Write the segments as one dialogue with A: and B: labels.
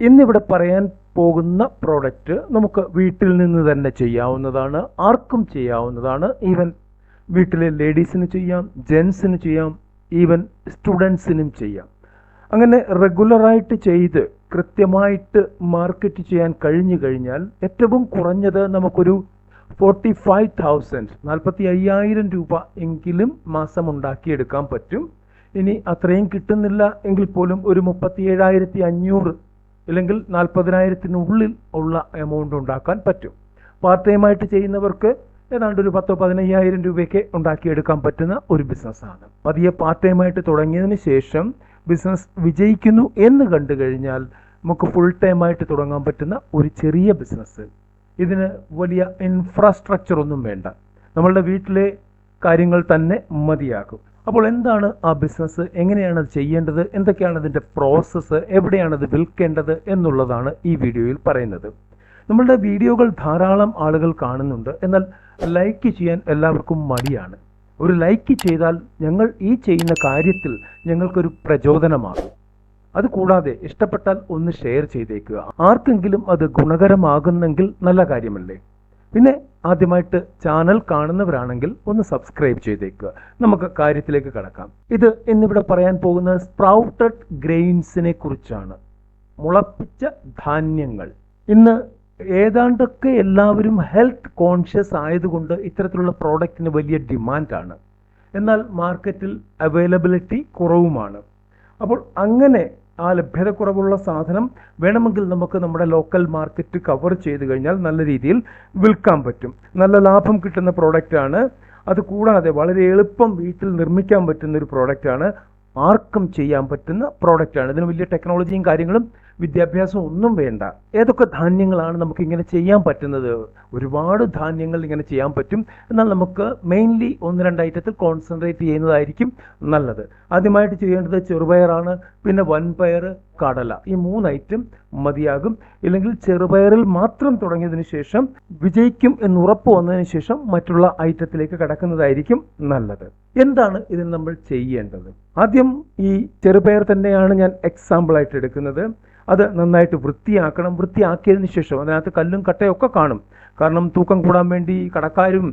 A: ഇന്നിവിടെ പറയാൻ പോകുന്ന പ്രോഡക്റ്റ് നമുക്ക് വീട്ടിൽ നിന്ന് തന്നെ ചെയ്യാവുന്നതാണ് ആർക്കും ചെയ്യാവുന്നതാണ്. ഈവൻ വീട്ടിലെ ലേഡീസിന് ചെയ്യാം ജെൻസിന് ചെയ്യാം ഈവൻ സ്റ്റുഡൻസിനും ചെയ്യാം. അങ്ങനെ റെഗുലറായിട്ട് ചെയ്ത് കൃത്യമായിട്ട് മാർക്കറ്റ് ചെയ്യാൻ കഴിഞ്ഞു കഴിഞ്ഞാൽ ഏറ്റവും കുറഞ്ഞത് നമുക്കൊരു ഫോർട്ടി ഫൈവ് തൗസൻഡ് നാൽപ്പത്തി അയ്യായിരം രൂപ എങ്കിലും മാസം ഉണ്ടാക്കിയെടുക്കാൻ പറ്റും. ഇനി അത്രയും കിട്ടുന്നില്ല എങ്കിൽ പോലും ഒരു മുപ്പത്തി ഏഴായിരത്തി അഞ്ഞൂറ് അല്ലെങ്കിൽ നാൽപ്പതിനായിരത്തിനുള്ളിൽ ഉള്ള എമൗണ്ട് ഉണ്ടാക്കാൻ പറ്റും. പാർട്ട് ടൈമായിട്ട് ചെയ്യുന്നവർക്ക് ഏതാണ്ട് ഒരു പത്തോ പതിനയ്യായിരം രൂപയൊക്കെ ഉണ്ടാക്കിയെടുക്കാൻ പറ്റുന്ന ഒരു ബിസിനസ്സാണ് പതിയെ പാർട്ട് ടൈമായിട്ട് തുടങ്ങിയതിന് ശേഷം ബിസിനസ് വിജയിക്കുന്നു എന്ന് കണ്ടു കഴിഞ്ഞാൽ നമുക്ക് ഫുൾ ടൈമായിട്ട് തുടങ്ങാൻ പറ്റുന്ന ഒരു ചെറിയ ബിസിനസ് ഇതിന് വലിയ ഇൻഫ്രാസ്ട്രക്ചർ ഒന്നും വേണ്ട. നമ്മളുടെ വീട്ടിലെ കാര്യങ്ങൾ തന്നെ മതിയാകും. അപ്പോൾ എന്താണ് ആ ബിസിനസ് എങ്ങനെയാണ് അത് ചെയ്യേണ്ടത്? എന്തൊക്കെയാണ് അതിന്റെ പ്രോസസ്സ് എവിടെയാണ് അത് വിൽക്കേണ്ടത് എന്നുള്ളതാണ് ഈ വീഡിയോയിൽ പറയുന്നത്. നമ്മളുടെ വീഡിയോകൾ ധാരാളം ആളുകൾ കാണുന്നുണ്ട്. എന്നാൽ ലൈക്ക് ചെയ്യാൻ എല്ലാവർക്കും മടിയാണ്. ഒരു ലൈക്ക് ചെയ്താൽ ഞങ്ങൾ ഈ ചെയ്യുന്ന കാര്യത്തിൽ ഞങ്ങൾക്കൊരു പ്രചോദനമാകും. അതുകൂടാതെ ഇഷ്ടപ്പെട്ടാൽ ഒന്ന് ഷെയർ ചെയ്തേക്കുക. ആർക്കെങ്കിലും അത് ഗുണകരമാകുന്നെങ്കിൽ നല്ല കാര്യമല്ലേ? പിന്നെ ആദ്യമായിട്ട് ചാനൽ കാണുന്നവരാണെങ്കിൽ ഒന്ന് സബ്സ്ക്രൈബ് ചെയ്തേക്കുക. നമുക്ക് കാര്യത്തിലേക്ക് കടക്കാം. ഇത് ഇന്നിവിടെ പറയാൻ പോകുന്ന സ്പ്രൗട്ടഡ് ഗ്രെയിൻസിനെ കുറിച്ചാണ്. മുളപ്പിച്ച ധാന്യങ്ങൾ. ഇന്ന് ഏതാണ്ടൊക്കെ എല്ലാവരും ഹെൽത്ത് കോൺഷ്യസ് ആയതുകൊണ്ട് ഇത്തരത്തിലുള്ള പ്രോഡക്റ്റിന് വലിയ ഡിമാൻഡാണ്. എന്നാൽ മാർക്കറ്റിൽ അവൈലബിലിറ്റി കുറവുമാണ്. അപ്പോൾ അങ്ങനെ ആ ലഭ്യതക്കുറവുള്ള സാധനം വേണമെങ്കിൽ നമുക്ക് നമ്മുടെ ലോക്കൽ മാർക്കറ്റ് കവർ ചെയ്ത് കഴിഞ്ഞാൽ നല്ല രീതിയിൽ വിൽക്കാൻ പറ്റും. നല്ല ലാഭം കിട്ടുന്ന പ്രോഡക്റ്റാണ് അത് കൂടാതെ വളരെ എളുപ്പം വീട്ടിൽ നിർമ്മിക്കാൻ പറ്റുന്ന ഒരു പ്രോഡക്റ്റാണ് ആർക്കും ചെയ്യാൻ പറ്റുന്ന പ്രോഡക്റ്റാണ് ഇതിന് വലിയ ടെക്നോളജിയും കാര്യങ്ങളും വിദ്യാഭ്യാസം ഒന്നും വേണ്ട. ഏതൊക്കെ ധാന്യങ്ങളാണ് നമുക്ക് ഇങ്ങനെ ചെയ്യാൻ പറ്റുന്നത്? ഒരുപാട് ധാന്യങ്ങൾ ഇങ്ങനെ ചെയ്യാൻ പറ്റും. എന്നാൽ നമുക്ക് മെയിൻലി ഒന്ന് രണ്ട് ഐറ്റത്തിൽ കോൺസെൻട്രേറ്റ് ചെയ്യുന്നതായിരിക്കും നല്ലത്. ആദ്യമായിട്ട് ചെയ്യേണ്ടത് ചെറുപയറാണ്. പിന്നെ വൻപയർ കടല. ഈ മൂന്ന് ഐറ്റം മതിയാകും. ഇല്ലെങ്കിൽ ചെറുപയറിൽ മാത്രം തുടങ്ങിയതിന് ശേഷം വിജയിക്കും എന്ന് ഉറപ്പ് വന്നതിന് ശേഷം മറ്റുള്ള ഐറ്റത്തിലേക്ക് കടക്കുന്നതായിരിക്കും നല്ലത്. എന്താണ് ഇതിൽ നമ്മൾ ചെയ്യേണ്ടത്? ആദ്യം ഈ ചെറുപയർ തന്നെയാണ് ഞാൻ എക്സാമ്പിൾ ആയിട്ട് എടുക്കുന്നത്. അത് നന്നായിട്ട് വൃത്തിയാക്കണം. വൃത്തിയാക്കിയതിന് ശേഷം അതിനകത്ത് കല്ലും കട്ടയൊക്കെ കാണും. കാരണം തൂക്കം കൂടാൻ വേണ്ടി കടക്കാരും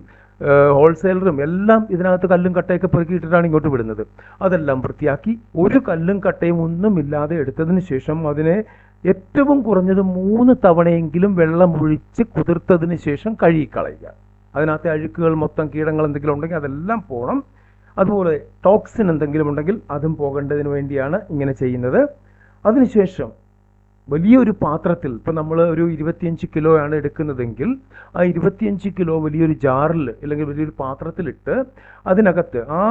A: ഹോൾസെയിലറും എല്ലാം ഇതിനകത്ത് കല്ലും കട്ടയൊക്കെ പെറുക്കിയിട്ടിട്ടാണ് ഇങ്ങോട്ട് വിടുന്നത്. അതെല്ലാം വൃത്തിയാക്കി ഒരു കല്ലും കട്ടയും ഒന്നുമില്ലാതെ എടുത്തതിന് ശേഷം അതിനെ ഏറ്റവും കുറഞ്ഞത് മൂന്ന് തവണയെങ്കിലും വെള്ളം ഒഴിച്ച് കുതിർത്തതിന് ശേഷം കഴുകിക്കളയുക. അതിനകത്തെ അഴുക്കുകൾ മൊത്തം കീടങ്ങൾ എന്തെങ്കിലും ഉണ്ടെങ്കിൽ അതെല്ലാം പോകണം അതുപോലെ ടോക്സിൻ എന്തെങ്കിലും ഉണ്ടെങ്കിൽ അതും പോകേണ്ടതിന് വേണ്ടിയാണ് ഇങ്ങനെ ചെയ്യുന്നത്. അതിനുശേഷം വലിയൊരു പാത്രത്തിൽ ഇപ്പം നമ്മൾ ഒരു ഇരുപത്തിയഞ്ച് കിലോ ആണ് എടുക്കുന്നതെങ്കിൽ ആ ഇരുപത്തിയഞ്ച് കിലോ വലിയൊരു ജാറിൽ അല്ലെങ്കിൽ വലിയൊരു പാത്രത്തിലിട്ട് അതിനകത്ത് ആ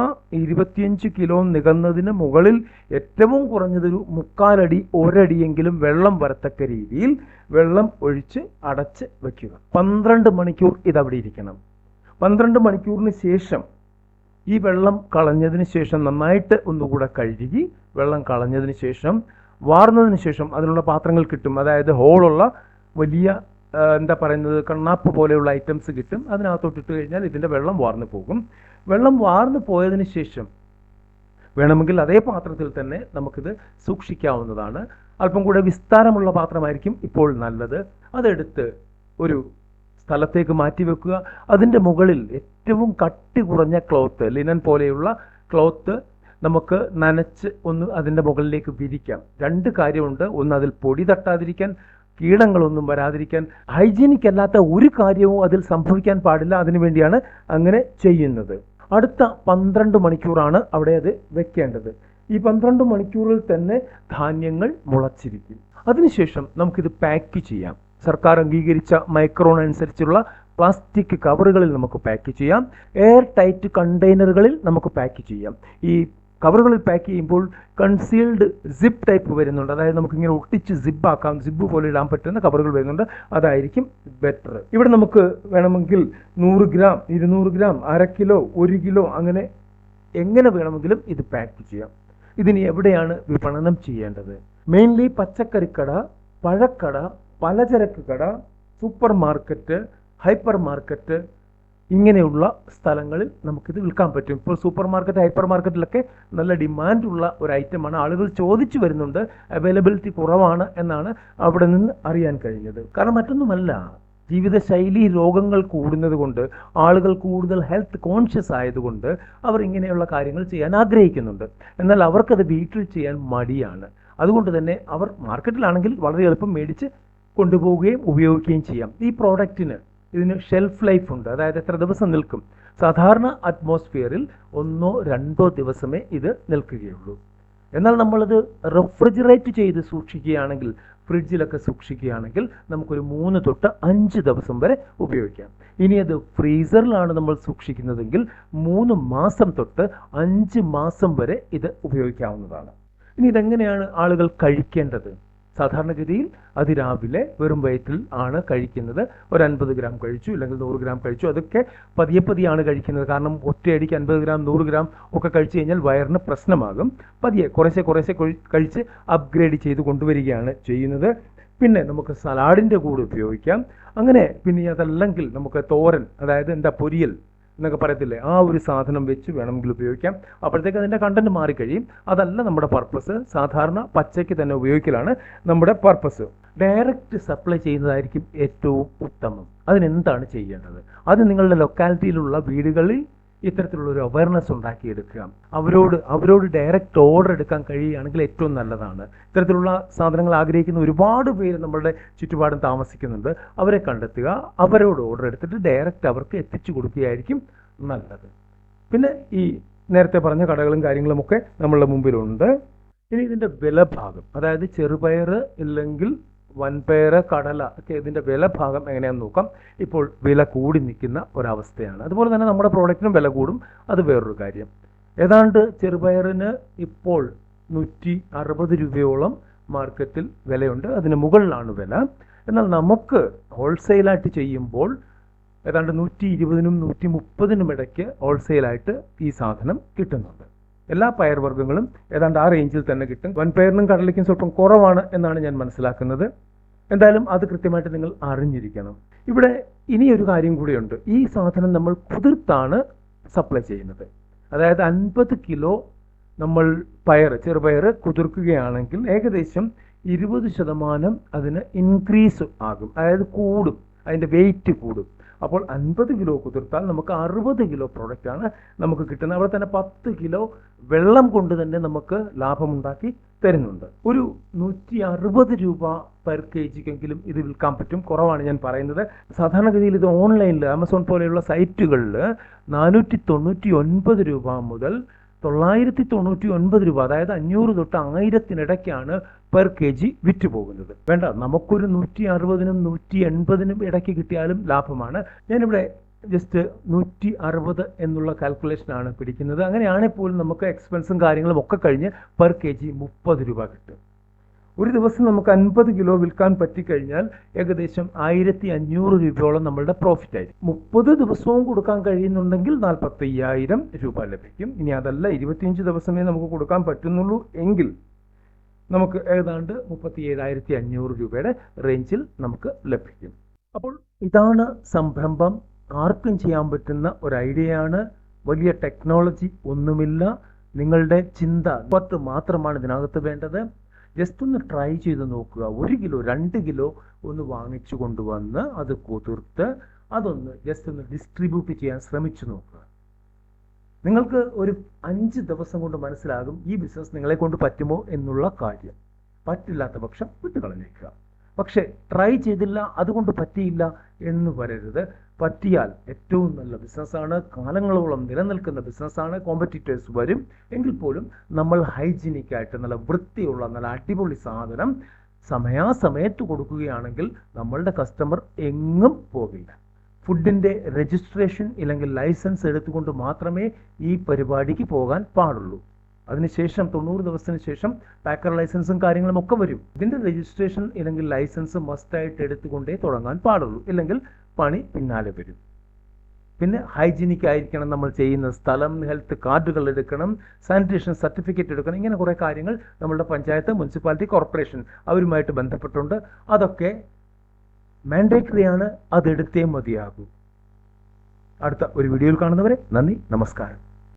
A: ഇരുപത്തിയഞ്ച് കിലോ നികന്നതിന് മുകളിൽ ഏറ്റവും കുറഞ്ഞതൊരു മുക്കാലടി ഒരടിയെങ്കിലും വെള്ളം വരത്തക്ക രീതിയിൽ വെള്ളം ഒഴിച്ച് അടച്ച് വെക്കുക. പന്ത്രണ്ട് മണിക്കൂർ ഇതവിടെ ഇരിക്കണം. പന്ത്രണ്ട് മണിക്കൂറിന് ശേഷം ഈ വെള്ളം കളഞ്ഞതിന് ശേഷം നന്നായിട്ട് ഒന്നുകൂടെ കഴുകി വെള്ളം കളഞ്ഞതിന് ശേഷം വാർന്നതിന് ശേഷം അതിനുള്ള പാത്രങ്ങൾ കിട്ടും. അതായത് ഹോളുള്ള വലിയ എന്താ പറയുന്നത് കണ്ണാപ്പ് പോലെയുള്ള ഐറ്റംസ് കിട്ടും. അതിനകത്തോട്ട് ഇട്ട് കഴിഞ്ഞാൽ ഇതിന്റെ വെള്ളം വാർന്നു പോകും. വെള്ളം വാർന്നു പോയതിന് ശേഷം വേണമെങ്കിൽ അതേ പാത്രത്തിൽ തന്നെ നമുക്കിത് സൂക്ഷിക്കാവുന്നതാണ്. അല്പം കൂടെ വിസ്താരമുള്ള പാത്രമായിരിക്കും ഇപ്പോൾ നല്ലത്. അതെടുത്ത് ഒരു സ്ഥലത്തേക്ക് മാറ്റി വെക്കുക. അതിന്റെ മുകളിൽ ഏറ്റവും കട്ടി കുറഞ്ഞ ക്ലോത്ത് ലിനൻ പോലെയുള്ള ക്ലോത്ത് നമുക്ക് നനച്ച് ഒന്ന് അതിന്റെ മുകളിലേക്ക് വിരിക്കാം. രണ്ട് കാര്യമുണ്ട്. ഒന്ന് അതിൽ പൊടി തട്ടാതിരിക്കാൻ കീടങ്ങളൊന്നും വരാതിരിക്കാൻ. ഹൈജീനിക് അല്ലാത്ത ഒരു കാര്യവും അതിൽ സംഭവിക്കാൻ പാടില്ല. അതിനു വേണ്ടിയാണ് അങ്ങനെ ചെയ്യുന്നത്. അടുത്ത പന്ത്രണ്ട് മണിക്കൂറാണ് അവിടെ അത് വെക്കേണ്ടത്. ഈ പന്ത്രണ്ട് മണിക്കൂറിൽ തന്നെ ധാന്യങ്ങൾ മുളച്ചിരിക്കും. അതിനുശേഷം നമുക്കിത് പാക്ക് ചെയ്യാം. സർക്കാർ അംഗീകരിച്ച മൈക്രോൺ അനുസരിച്ചുള്ള പ്ലാസ്റ്റിക് കവറുകളിൽ നമുക്ക് പാക്ക് ചെയ്യാം. എയർ ടൈറ്റ് കണ്ടെയ്നറുകളിൽ നമുക്ക് പാക്ക് ചെയ്യാം. ഈ കവറുകളിൽ പാക്ക് ചെയ്യുമ്പോൾ കൺസീൽഡ് സിപ്പ് ടൈപ്പ് വരുന്നുണ്ട്. അതായത് നമുക്ക് ഇങ്ങനെ ഒട്ടിച്ച് സിപ്പ് ആക്കാം സിപ്പ് പോലെ ഇടാൻ പറ്റുന്ന കവറുകൾ വരുന്നുണ്ട്. അതായിരിക്കും ബെറ്റർ ഇവിടെ നമുക്ക് വേണമെങ്കിൽ നൂറ് ഗ്രാം ഇരുന്നൂറ് ഗ്രാം അര കിലോ ഒരു കിലോ അങ്ങനെ എങ്ങനെ വേണമെങ്കിലും ഇത് പാക്ക് ചെയ്യാം. ഇതിന് എവിടെയാണ് വിപണനം ചെയ്യേണ്ടത്? മെയിൻലി പച്ചക്കറിക്കട പഴക്കട പലചരക്ക് കട സൂപ്പർ മാർക്കറ്റ് ഹൈപ്പർ മാർക്കറ്റ് ഇങ്ങനെയുള്ള സ്ഥലങ്ങളിൽ നമുക്കിത് വിൽക്കാൻ പറ്റും. ഇപ്പോൾ സൂപ്പർ മാർക്കറ്റ് ഹൈപ്പർ മാർക്കറ്റിലൊക്കെ നല്ല ഡിമാൻഡുള്ള ഒരു ഐറ്റമാണ്. ആളുകൾ ചോദിച്ചു വരുന്നുണ്ട് അവൈലബിലിറ്റി കുറവാണ് എന്നാണ് അവിടെ നിന്ന് അറിയാൻ കഴിഞ്ഞത് കാരണം മറ്റൊന്നുമല്ല ജീവിതശൈലി രോഗങ്ങൾ കൂടുന്നത് കൊണ്ട് ആളുകൾ കൂടുതൽ ഹെൽത്ത് കോൺഷ്യസ് ആയതുകൊണ്ട് അവർ ഇങ്ങനെയുള്ള കാര്യങ്ങൾ ചെയ്യാൻ ആഗ്രഹിക്കുന്നുണ്ട്. എന്നാൽ അവർക്കത് വീട്ടിൽ ചെയ്യാൻ മടിയാണ്. അതുകൊണ്ട് തന്നെ അവർ മാർക്കറ്റിലാണെങ്കിൽ വളരെ എളുപ്പം മേടിച്ച് കൊണ്ടുപോവുകയും ഉപയോഗിക്കുകയും ചെയ്യാം. ഈ പ്രോഡക്റ്റിന് ഇതിന് ഷെൽഫ് ലൈഫ് ഉണ്ട്. അതായത് എത്ര ദിവസം നിൽക്കും? സാധാരണ അറ്റ്മോസ്ഫിയറിൽ ഒന്നോ രണ്ടോ ദിവസമേ ഇത് നിൽക്കുകയുള്ളൂ. എന്നാൽ നമ്മളത് റെഫ്രിജറേറ്റ് ചെയ്ത് സൂക്ഷിക്കുകയാണെങ്കിൽ ഫ്രിഡ്ജിലൊക്കെ സൂക്ഷിക്കുകയാണെങ്കിൽ നമുക്കൊരു മൂന്ന് തൊട്ട് അഞ്ച് ദിവസം വരെ ഉപയോഗിക്കാം. ഇനി അത് ഫ്രീസറിലാണ് നമ്മൾ സൂക്ഷിക്കുന്നതെങ്കിൽ മൂന്ന് മാസം തൊട്ട് അഞ്ച് മാസം വരെ ഇത് ഉപയോഗിക്കാവുന്നതാണ്. ഇനി ഇതെങ്ങനെയാണ് ആളുകൾ കഴിക്കേണ്ടത്? സാധാരണഗതിയിൽ അതിരാവിലെ വെറും വയറ്റിൽ ആണ് കഴിക്കുന്നത്. ഒരു അൻപത് ഗ്രാം കഴിച്ചു അല്ലെങ്കിൽ നൂറ് ഗ്രാം കഴിച്ചു. അതൊക്കെ പതിയെ പതിയാണ് കഴിക്കുന്നത്. കാരണം ഒറ്റയടിക്ക് അൻപത് ഗ്രാം നൂറ് ഗ്രാം ഒക്കെ കഴിച്ചു കഴിഞ്ഞാൽ വയറിന് പ്രശ്നമാകും. പതിയെ കുറേശ്ശെ കുറേശ്ശെ കൊഴി- കഴിച്ച് അപ്ഗ്രേഡ് ചെയ്ത് കൊണ്ടുവരികയാണ് ചെയ്യുന്നത്. പിന്നെ നമുക്ക് സലാഡിന്റെ കൂടെ ഉപയോഗിക്കാം. അങ്ങനെ പിന്നെ അതല്ലെങ്കിൽ നമുക്ക് തോരൻ അതായത് എന്താ പൊരിയൽ എന്നൊക്കെ പറയത്തില്ലേ? ആ ഒരു സാധനം വെച്ച് വേണമെങ്കിൽ ഉപയോഗിക്കാം. അപ്പോഴത്തേക്ക് അതിന്റെ കണ്ടന്റ് മാറിക്കഴിയും അതല്ല നമ്മുടെ പർപ്പസ് സാധാരണ പച്ചയ്ക്ക് തന്നെ ഉപയോഗിക്കലാണ് നമ്മുടെ പർപ്പസ് ഡയറക്റ്റ് സപ്ലൈ ചെയ്യുന്നതായിരിക്കും ഏറ്റവും ഉത്തമം. അതിനെന്താണ് ചെയ്യേണ്ടത്? അത് നിങ്ങളുടെ ലൊക്കാലിറ്റിയിലുള്ള വീടുകളിൽ ഇത്തരത്തിലുള്ള ഒരു അവയർനെസ് ഉണ്ടാക്കിയെടുക്കുക. അവരോട് അവരോട് ഡയറക്റ്റ് ഓർഡർ എടുക്കാൻ കഴിയുകയാണെങ്കിൽ ഏറ്റവും നല്ലതാണ്. ഇത്തരത്തിലുള്ള സാധനങ്ങൾ ആഗ്രഹിക്കുന്ന ഒരുപാട് പേര് നമ്മളുടെ ചുറ്റുപാടും താമസിക്കുന്നുണ്ട്. അവരെ കണ്ടെത്തുക അവരോട് ഓർഡർ എടുത്തിട്ട് ഡയറക്റ്റ് അവർക്ക് എത്തിച്ചു കൊടുക്കുകയായിരിക്കും നല്ലത്. പിന്നെ ഈ നേരത്തെ പറഞ്ഞ കടകളും കാര്യങ്ങളും ഒക്കെ നമ്മളുടെ മുമ്പിലുണ്ട്. ഇനി ഇതിന്റെ വിലഭാഗം അതായത് ചെറുപയർ ഇല്ലെങ്കിൽ വൻപയർ കടല ഒക്കെ ഇതിന്റെ വില ഭാഗം എങ്ങനെയാണെന്ന് നോക്കാം. ഇപ്പോൾ വില കൂടി നിൽക്കുന്ന ഒരവസ്ഥയാണ്. അതുപോലെ തന്നെ നമ്മുടെ പ്രോഡക്റ്റിനും വില കൂടും. അത് വേറൊരു കാര്യം. ഏതാണ്ട് ചെറുപയറിന് ഇപ്പോൾ നൂറ്റി അറുപത് രൂപയോളം മാർക്കറ്റിൽ വിലയുണ്ട്. അതിന് മുകളിലാണ് വില. എന്നാൽ നമുക്ക് ഹോൾസെയിലായിട്ട് ചെയ്യുമ്പോൾ ഏതാണ്ട് നൂറ്റി ഇരുപതിനും നൂറ്റി മുപ്പതിനും ഇടയ്ക്ക് ഹോൾസെയിലായിട്ട് ഈ സാധനം കിട്ടുന്നുണ്ട്. എല്ലാ പയർവർഗങ്ങളും ഏതാണ്ട് ആ റേഞ്ചിൽ തന്നെ കിട്ടും. വൻപയറിനും കടലയ്ക്കും സ്വല്പം കുറവാണ് എന്നാണ് ഞാൻ മനസ്സിലാക്കുന്നത്. എന്തായാലും അത് കൃത്യമായിട്ട് നിങ്ങൾ അറിഞ്ഞിരിക്കണം. ഇവിടെ ഇനി ഒരു കാര്യം കൂടിയുണ്ട്. ഈ സാധനം നമ്മൾ കുതിർത്താണ് സപ്ലൈ ചെയ്യുന്നത്. അതായത് അൻപത് കിലോ നമ്മൾ പയർ ചെറുപയർ കുതിർക്കുകയാണെങ്കിൽ ഏകദേശം ഇരുപത് ശതമാനം അതിന് ഇൻക്രീസ് ആകും. അതായത് കൂടും. അതിന്റെ വെയിറ്റ് കൂടും. അപ്പോൾ അൻപത് കിലോ കുതിർത്താൽ നമുക്ക് അറുപത് കിലോ പ്രൊഡക്റ്റാണ് നമുക്ക് കിട്ടുന്നത്. അവിടെ തന്നെ പത്ത് കിലോ വെള്ളം കൊണ്ട് തന്നെ നമുക്ക് ലാഭമുണ്ടാക്കി തരുന്നുണ്ട്. ഒരു നൂറ്റി അറുപത് രൂപ പെർ കെ ജിക്കെങ്കിലും ഇത് വിൽക്കാൻ പറ്റും. കുറവാണ് ഞാൻ പറയുന്നത്. സാധാരണഗതിയിൽ ഇത് ഓൺലൈനിൽ ആമസോൺ പോലെയുള്ള സൈറ്റുകളിൽ നാനൂറ്റി തൊണ്ണൂറ്റി ഒൻപത് രൂപ മുതൽ തൊള്ളായിരത്തി തൊണ്ണൂറ്റി ഒൻപത് രൂപ അതായത് അഞ്ഞൂറ് തൊട്ട് ആയിരത്തിനിടയ്ക്കാണ് പെർ കെ ജി വിറ്റ് പോകുന്നത്. വേണ്ട നമുക്കൊരു നൂറ്റി അറുപതിനും നൂറ്റി എൺപതിനും ഇടയ്ക്ക് കിട്ടിയാലും ലാഭമാണ്. ഞാനിവിടെ ജസ്റ്റ് നൂറ്റി അറുപത് എന്നുള്ള കാൽക്കുലേഷനാണ് പിടിക്കുന്നത്. അങ്ങനെയാണെങ്കിൽ പോലും നമുക്ക് എക്സ്പെൻസും കാര്യങ്ങളും ഒക്കെ കഴിഞ്ഞ് പെർ കെ ജി മുപ്പത് രൂപ കിട്ടും. ഒരു ദിവസം നമുക്ക് അൻപത് കിലോ വിൽക്കാൻ പറ്റിക്കഴിഞ്ഞാൽ ഏകദേശം ആയിരത്തി അഞ്ഞൂറ് രൂപയോളം നമ്മളുടെ പ്രോഫിറ്റ് ആയിരിക്കും. മുപ്പത് ദിവസവും കൊടുക്കാൻ കഴിയുന്നുണ്ടെങ്കിൽ നാൽപ്പത്തി അയ്യായിരം രൂപ ലഭിക്കും. ഇനി അതല്ല ഇരുപത്തിയഞ്ച് ദിവസമേ നമുക്ക് കൊടുക്കാൻ പറ്റുന്നുള്ളൂ എങ്കിൽ നമുക്ക് ഏതാണ്ട് മുപ്പത്തി ഏഴായിരത്തി അഞ്ഞൂറ് രൂപയുടെ റേഞ്ചിൽ നമുക്ക് ലഭിക്കും. അപ്പോൾ ഇതാണ് സംരംഭം. ആർക്കും ചെയ്യാൻ പറ്റുന്ന ഒരു ഐഡിയയാണ് വലിയ ടെക്നോളജി ഒന്നുമില്ല. നിങ്ങളുടെ ചിന്ത പത്ത് മാത്രമാണ് ഇതിനകത്ത് വേണ്ടത്. ജസ്റ്റ് ഒന്ന് ട്രൈ ചെയ്ത് നോക്കുക. ഒരു കിലോ രണ്ട് കിലോ ഒന്ന് വാങ്ങിച്ചു കൊണ്ടുവന്ന് അത് കുതിർത്ത് അതൊന്ന് ജസ്റ്റ് ഒന്ന് ഡിസ്ട്രിബ്യൂട്ട് ചെയ്യാൻ ശ്രമിച്ചു നോക്കുക. നിങ്ങൾക്ക് ഒരു അഞ്ച് ദിവസം കൊണ്ട് മനസ്സിലാകും ഈ ബിസിനസ് നിങ്ങളെ കൊണ്ട് പറ്റുമോ എന്നുള്ള കാര്യം. പറ്റില്ലാത്ത പക്ഷം വിട്ടുകളഞ്ഞേക്കുക. പക്ഷേ ട്രൈ ചെയ്തില്ല അതുകൊണ്ട് പറ്റിയില്ല എന്ന് വരരുത്. പറ്റിയാൽ ഏറ്റവും നല്ല ബിസിനസ്സാണ്. കാലങ്ങളോളം നിലനിൽക്കുന്ന ബിസിനസ്സാണ്. കോമ്പറ്റീറ്റേഴ്സ് വരും. എങ്കിൽ പോലും നമ്മൾ ഹൈജീനിക് ആയിട്ട് നല്ല വൃത്തിയുള്ള നല്ല അടിപൊളി സാധനം സമയാസമയത്ത് കൊടുക്കുകയാണെങ്കിൽ നമ്മളുടെ കസ്റ്റമർ എങ്ങും പോകില്ല. ഫുഡിന്റെ രജിസ്ട്രേഷൻ ഇല്ലെങ്കിൽ ലൈസൻസ് എടുത്തുകൊണ്ട് മാത്രമേ ഈ പരിപാടിക്ക് പോകാൻ പാടുള്ളൂ. അതിനുശേഷം തൊണ്ണൂറ് ദിവസത്തിന് ശേഷം പാക്കർ ലൈസൻസും കാര്യങ്ങളും ഒക്കെ വരും. ഇതിന്റെ രജിസ്ട്രേഷൻ ഇല്ലെങ്കിൽ ലൈസൻസ് മസ്റ്റായിട്ട് എടുത്തുകൊണ്ടേ തുടങ്ങാൻ പാടുള്ളൂ. ഇല്ലെങ്കിൽ പണി പിന്നാലെ വരും. പിന്നെ ഹൈജീനിക് ആയിരിക്കണം നമ്മൾ ചെയ്യുന്ന സ്ഥലം ഹെൽത്ത് കാർഡുകൾ എടുക്കണം സാനിറ്റേഷൻ സർട്ടിഫിക്കറ്റ് എടുക്കണം ഇങ്ങനെ കുറേ കാര്യങ്ങൾ നമ്മളുടെ പഞ്ചായത്ത് മുനിസിപ്പാലിറ്റി കോർപ്പറേഷൻ അവരുമായിട്ട് ബന്ധപ്പെട്ടുണ്ട്. അതൊക്കെ മാൻഡേറ്ററി ആണ് അതെടുത്തേ മതിയാകൂ. അടുത്ത ഒരു വീഡിയോയിൽ കാണുന്നവരെ നന്ദി നമസ്കാരം.